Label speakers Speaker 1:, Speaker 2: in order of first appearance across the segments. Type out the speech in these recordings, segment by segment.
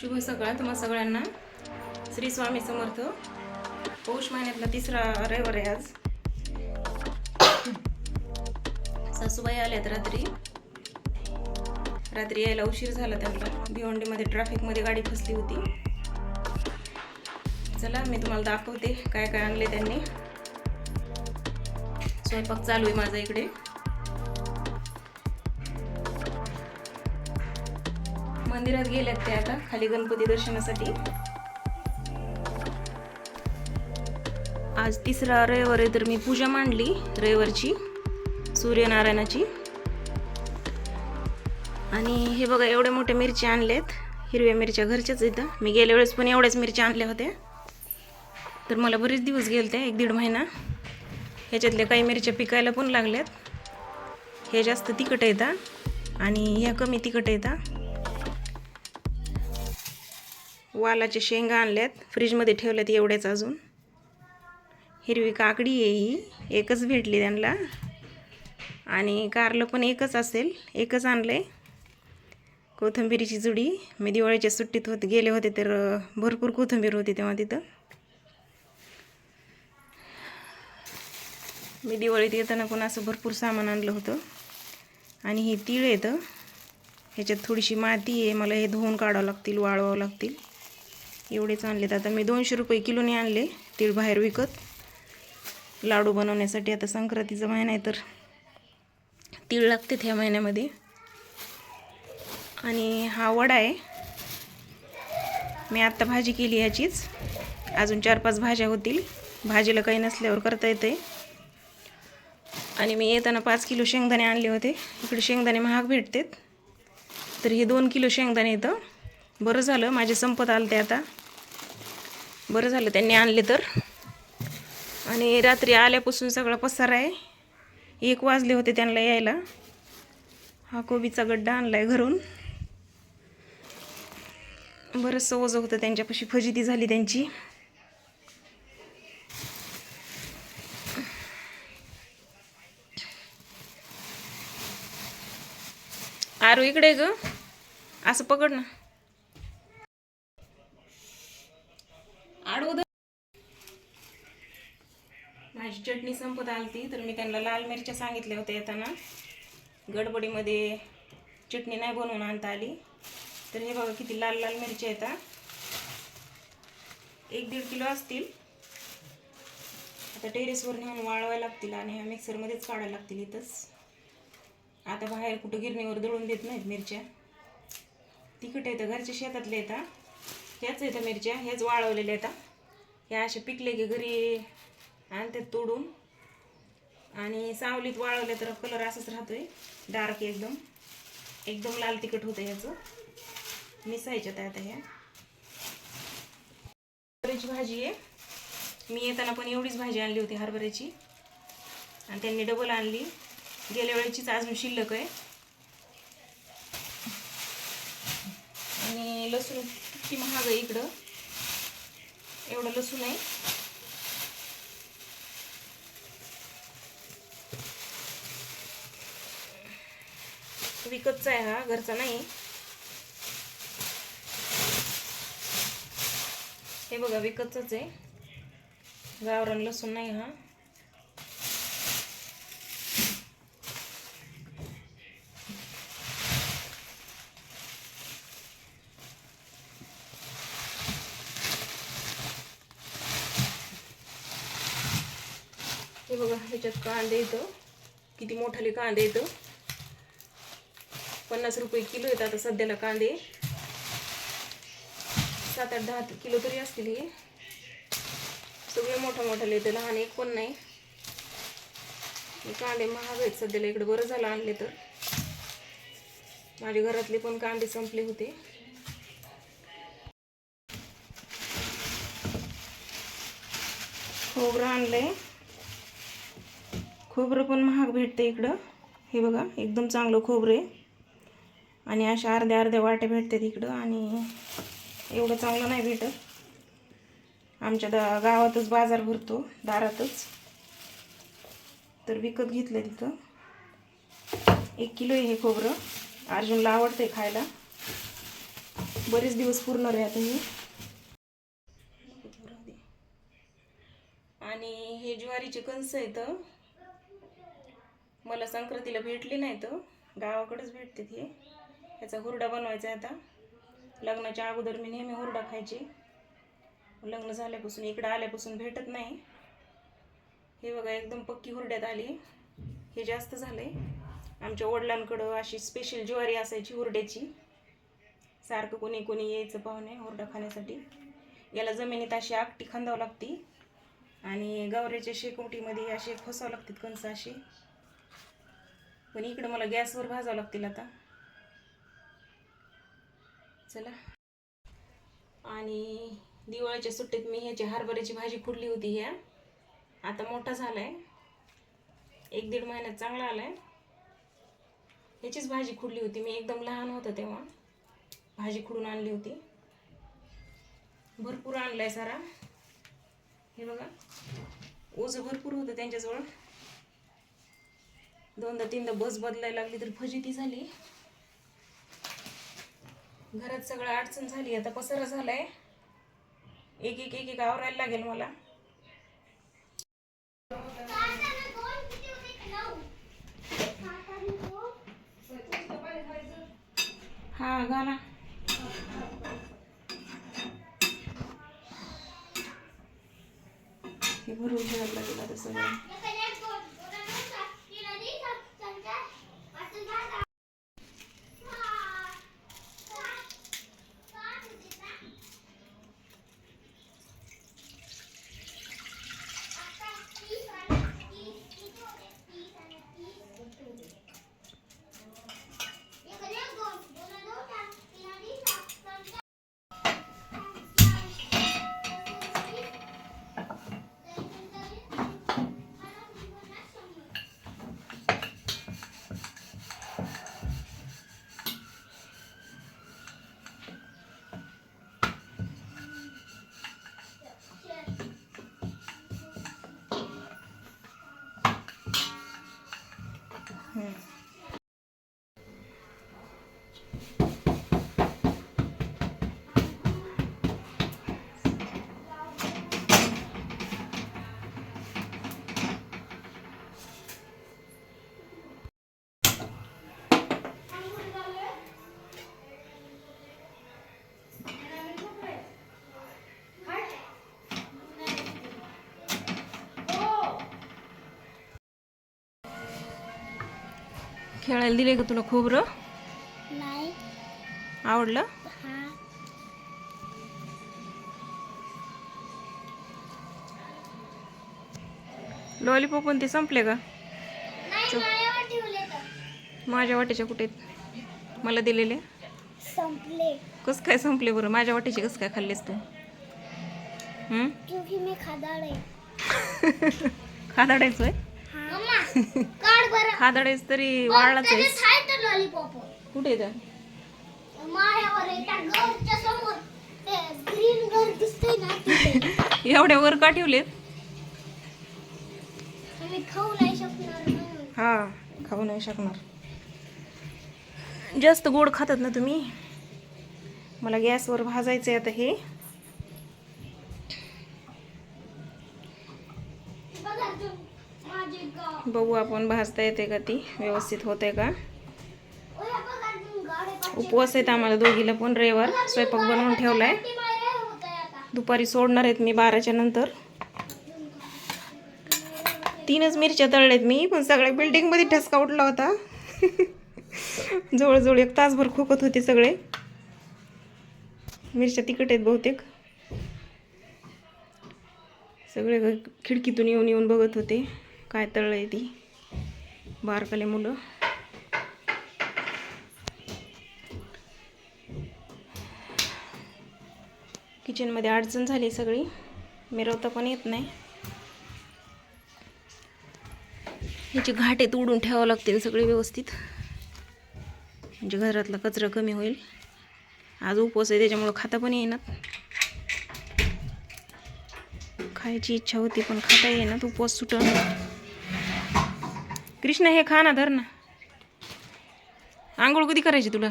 Speaker 1: शुभ सकाळ तुम्हा सगळ्यांना. श्री स्वामी समर्थ. पौष महिन्यातला तिसरा रविवार आहे आज. सासूबाई आल्यात रात्री. रात्री यायला उशीर झाला त्यांना. भिवंडीमध्ये ट्रॅफिकमध्ये गाडी फसली होती. चला मी तुम्हाला दाखवते काय काय आणले त्यांनी. स्वयंपाक चालू आहे माझा इकडे. मंदिरात गेल्यात ते आता खाली गणपती दर्शनासाठी. आज तिसरा रविवार आहे तर मी पूजा मांडली रविवारची सूर्यनारायणाची. आणि हे बघा एवढ्या मोठ्या मिरच्या आणल्यात हिरव्या मिरच्या घरच्याच इथं. मी गेल्या वेळेस पण एवढ्याच मिरच्या आणल्या होत्या. तर मला बरेच दिवस गेले ते एक दीड महिना. ह्याच्यातल्या काही मिरच्या पिकायला पण लागल्यात. हे जास्त तिखट येतात आणि ह्या कमी तिखट येतात वालाच्या शेंगा आणल्यात. फ्रीजमध्ये ठेवल्यात एवढ्याच अजून. हिरवी काकडी आहे ही. एकच भेटली त्यांना. आणि कारलं पण एकच असेल. एकच आणलं आहे कोथिंबिरीची जुडी. मी दिवाळीच्या सुट्टीत होत गेले होते तर भरपूर कोथिंबीर होती तेव्हा तिथं. मी दिवाळीत येताना पण असं भरपूर सामान आणलं होतं. आणि हे तीळ येतं ह्याच्यात थोडीशी माती आहे. मला हे धुवून काढावं लागतील वाळवावं लागतील. एवढेच आणलेत आता मी दोनशे रुपये किलोने आणले तीळ बाहेर विकत. लाडू बनवण्यासाठी आता संक्रांतीचा महिना आहे तर तीळ लागते ह्या महिन्यामध्ये. आणि हा वडा आहे. मी आत्ता भाजी केली ह्याचीच. अजून चार पाच भाज्या होतील. भाजीला काही नसल्यावर करता येते आणि मी येताना पाच किलो शेंगदाणे आणले होते. इकडे शेंगदाणे महाग भेटतात. तर हे दोन किलो शेंगदाणे येतं बरं झालं माझे संपत आलं ते आता. बरं झालं त्यांनी आणले तर. आणि रात्री आल्यापासून सगळा पसारा आहे. एक वाजले होते त्यांना यायला. हा कोबीचा गड्डा आणला आहे घरून. बरंचसं ओझं होतं त्यांच्यापाशी. फजिती झाली त्यांची. आरू इकडे ग. असं पकड ना. आडू माझी चटणी संपत आलती तर मी त्यांना लाल मिरच्या सांगितल्या होत्या येताना. गडबडीमध्ये चटणी नाही बनवून आणता आली. तर हे बघा किती लाल लाल मिरच्या येतात. एक दीड किलो असतील. आता टेरेसवर नेऊन वाळवायला लागतील आणि ह्या मिक्सरमध्येच काढायला लागतील इथंच. आता बाहेर कुठं गिरणीवर दळून देत नाहीत मिरच्या. तिखट येतं घरच्या शेतातल्या येतात. ह्याच येतं मिरच्या ह्याच वाळवलेल्या येतात. हे असे पिकले की घरी आणतात तोडून. आणि सावलीत वाळवले तर कलर असाच राहतोय डार्क एकदम. एकदम लाल तिखट होतं ह्याचं. मिसायच्यात आहे आता ह्या. हरभऱ्याची भाजी आहे. मी येताना पण एवढीच भाजी आणली होती हरभऱ्याची. आणि त्यांनी डबल आणली. गेल्या वेळेचीच अजून शिल्लक आहे. आणि लसूण किती महाग आहे इकडं. एवढं लसूण आहे. विकतचा आहे हा घरचा नाही. हे बघा विकतच आहे. गावरान लसूण नाही हा. बघा ह्याच्यात कांदे येतं किती मोठाले कांदे येतं पन्नास रुपये किलो येतात आता सध्याला कांदे. सात आठ दहा किलो तरी असतील हे. सगळे मोठा मोठाले येतं लहान एक पण नाही. कांदे महाग आहेत सध्याला इकडे बरं झालं आणले तर. माझ्या घरातले पण कांदे संपले होते. खोबरं आहे खोबरं पण महाग भेटतं इकडं. हे बघा एकदम चांगलं खोबरं आहे. आणि अशा अर्ध्या अर्ध्या वाट्या भेटतात इकडं आणि एवढं चांगलं नाही भेटत. आमच्या दा गावातच बाजार भरतो दारातच. तर विकत घेतलं तिथं. एक किलो आहे हे खोबरं. अर्जुनला आवडते खायला. बरेच दिवस पुरणार आहे आता हे आणि हे ज्वारीचे कणस आहेत मला संक्रांतीला नाही तर गावाकडेच भेटते हे याचा हुरडा बनवायचा आहे आता. लग्नाच्या अगोदर मी नेहमी हुरडा खायचे. लग्न झाल्यापासून इकडं आल्यापासून भेटत नाही. हे बघा एकदम पक्की हुरड्यात आली. हे जास्त झालं आहे आमच्या वडिलांकडं अशी स्पेशल ज्वारी असायची हुरड्याची. सारखं कोणी कोणी यायचं पाहुणे हुरडा खाण्यासाठी. याला जमिनीत अशी आकटी खांदावं लागती. आणि गवऱ्याच्या शेकोटीमध्ये असे फसावं लागतात कणसं अशी. पण इकडं मला गॅसवर भाजावं लागतील आता. चला. आणि दिवाळीच्या सुट्टीत मी ह्याची हरभऱ्याची भाजी खुडली होती ह्या. आता मोठा झाला आहे एक दीड महिन्यात चांगला आला आहे ह्याचीच भाजी खुडली होती. मी एकदम लहान होतं तेव्हा भाजी खुडून आणली होती. भरपूर आणलाय सारा. हे बघा. ओझं भरपूर होतं त्यांच्याजवळ. दोनदा तीनदा बस बदलायला लागली तर फजिती झाली. घरात सगळं अडचण झाली. आता पसारा झालाय. एक एक एक एक आवरायला लागेल मला. हा घाला हे भरून घ्यायला लागेल आता सगळं. खेळायला दिले का तुला खोबरं?
Speaker 2: नाही.
Speaker 1: आवडलं?
Speaker 2: हा.
Speaker 1: लॉलीपॉप पण ते संपले का?
Speaker 2: नाही माझ्यावर ठेवले तर.
Speaker 1: माझ्या वाटेच्या कुठे आहेत? मला दिलेले.
Speaker 2: संपले.
Speaker 1: कसं काय संपले बरं? माझ्या वाटेचे कसं काय खाल्लेस तू? हं?
Speaker 2: क्योंकि मी खादाड. आहे
Speaker 1: खादाडायचं आहे खादाडायच तरी
Speaker 2: तर लॉलीपॉप
Speaker 1: कुठे येतं
Speaker 2: मायावर आहे त्या घरच्या समोर. ते ग्रीन घर दिसतंय ना तिथे.
Speaker 1: एवढ्या वर का ठेवलेत? हा खाऊ नाही शकणार. जास्त गोड खातात ना तुम्ही? मला गॅसवर भाजायचं आहे आता हे
Speaker 2: बघा अर्जुन, माझे गा-
Speaker 1: बघू आपण भाजता येते का ती? व्यवस्थित होते का? उपवास आहेत आम्हाला दोघीला पण रविवार. स्वयंपाक बनवून ठेवलाय.
Speaker 2: आहे
Speaker 1: दुपारी सोडणार आहेत मी बाराच्या नंतर. तीनच मिरच्या तळल्यात मी पण सगळ्या बिल्डिंगमध्ये ठसका उठला होता. जवळजवळ एक तासभर खोकत होते सगळे. मिरच्या तिखट आहेत बहुतेक. सगळे खिडकीतून येऊन येऊन बघत होते. काय तळलंय ती? बारकाले मुलं. किचनमध्ये अडचण झाली सगळी. मिरवता पण येत नाही. ह्याची घाटे तोडून ठेवावं लागतील सगळे व्यवस्थित. म्हणजे घरातला कचरा कमी होईल. आज उपवास आहे त्याच्यामुळं खाता पण येईनात खायची इच्छा होती पण खाता येईनात उपवास सुटून कृष्णा हे खा ना धर ना. आंघोळ कधी करायची तुला?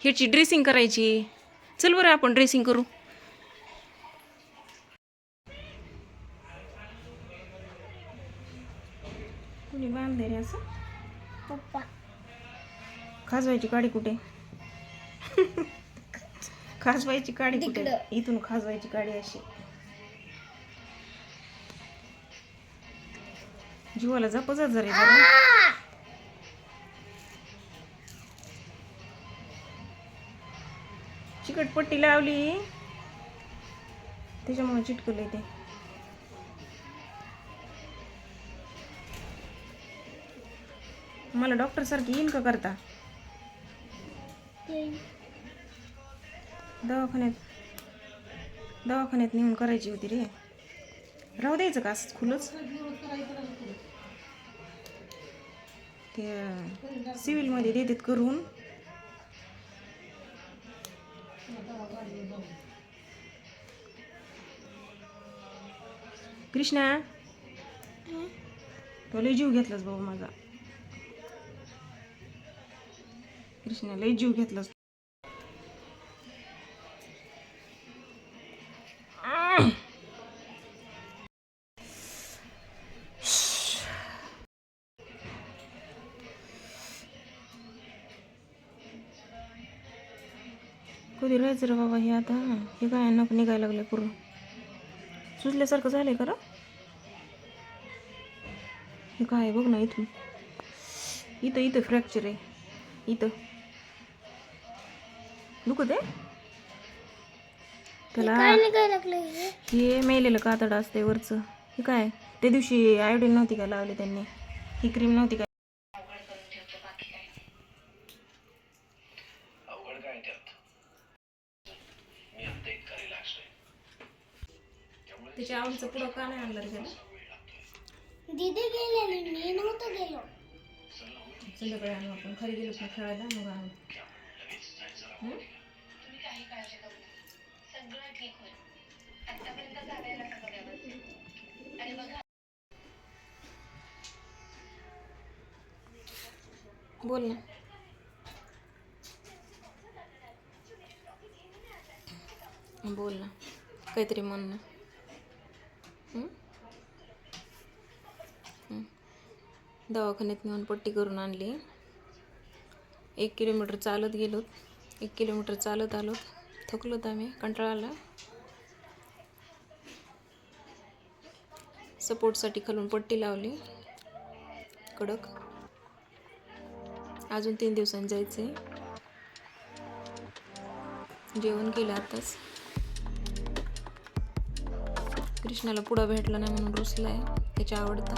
Speaker 1: ह्याची ड्रेसिंग करायची. चल बरं आपण ड्रेसिंग करू. कुणी बांधले रे असं?
Speaker 2: पप्पा.
Speaker 1: खाजवायची काडी कुठे? खाजवायची काडी कुठे. इथून खाजवायची काडी अशी. जीवाला जपच जरा चिकट पट्टी लावली. त्याच्यामुळे चिटकले ते. मला डॉक्टर सारखी येईन का करता? दवाखान्यात दवाखान्यात नेऊन करायची होती रे. राहू द्यायचं का खुलच? ते सिव्हिलमध्ये देतात करून. कृष्णा तो लय जीव घेतलास बाबा माझा. कृष्णा लय जीव घेतलास कधी राहायचं रे बाबा हे आता. हे काय नको निघायला लागलं पूर्ण. सुजल्यासारखं झालंय का रे? हे काय बघ ना इथून. इथं इथं फ्रॅक्चर आहे. इथं. दुखत आहे? त्याला
Speaker 2: हे?
Speaker 1: हे मेलेलं कातड असते वरचं. हे काय? त्या दिवशी आयोडीन नव्हती का लावली त्यांनी? ही क्रीम नव्हती का? त्याच्या आवडीचं पुढं का नाही आणलं त्याला?
Speaker 2: दीदी गेलेली मी नव्हतं गेलो.
Speaker 1: संध्याकाळी आणू आपण. खाली गेलो की खेळायला? मग आणू. हं? बोल ना. बोल ना. काहीतरी म्हण ना. दवाखान्यात नेऊन पट्टी करून आणली. एक किलोमीटर चालत गेलो एक किलोमीटर चालत आलो थकलोत आम्ही. कंटाळा आला. सपोर्टसाठी खालून पट्टी लावली. कडक. अजून तीन दिवसांनी जायचं आहे जेवण केलं आताच. कृष्णाला पुढं भेटला नाही म्हणून रुसलाय त्याच्या आवडता.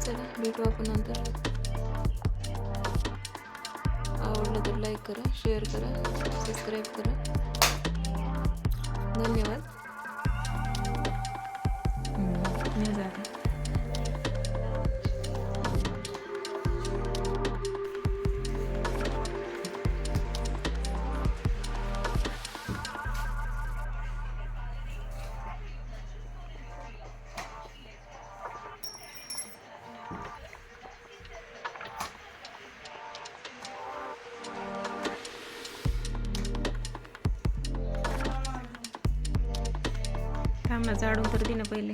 Speaker 1: चला भेटू आपण नंतर. आवडलं तर लाईक करा शेअर करा सबस्क्राईब करा. धन्यवाद. थांब ना जाडून तर दे ना पहिले